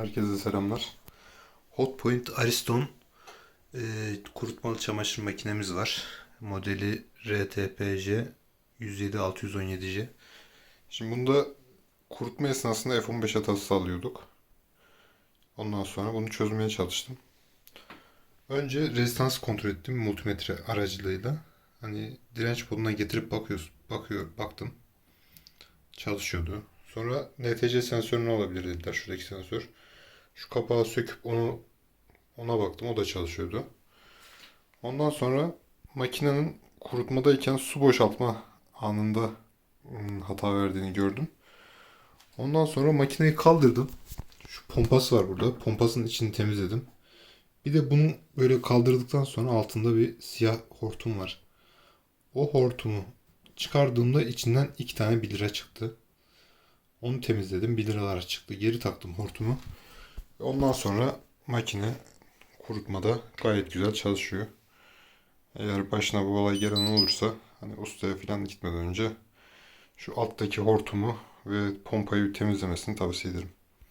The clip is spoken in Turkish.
Herkese selamlar. Hotpoint Ariston e, kurutmalı çamaşır makinemiz var. Modeli RTPJ 107617C. Şimdi bunda kurutma esnasında F15 hatası alıyorduk. Ondan sonra bunu çözmeye çalıştım. Önce rezistans kontrol ettim multimetre aracılığıyla. Hani direnç poduna getirip bakıyoruz, bakıyor, baktım. Çalışıyordu. Sonra NTC sensörü ne olabilir dediler şuradaki sensör. Şu kapağı söküp onu ona baktım. O da çalışıyordu. Ondan sonra makinenin kurutmadayken su boşaltma anında ım, hata verdiğini gördüm. Ondan sonra makineyi kaldırdım. Şu pompası var burada. Pompasının içini temizledim. Bir de bunu böyle kaldırdıktan sonra altında bir siyah hortum var. O hortumu çıkardığımda içinden iki tane 1 lira çıktı. Onu temizledim. 1 liralar çıktı. Geri taktım hortumu. Ondan sonra makine kurutmada gayet güzel çalışıyor. Eğer başına bu olay gelen olursa hani ustaya falan gitmeden önce şu alttaki hortumu ve pompayı temizlemesini tavsiye ederim.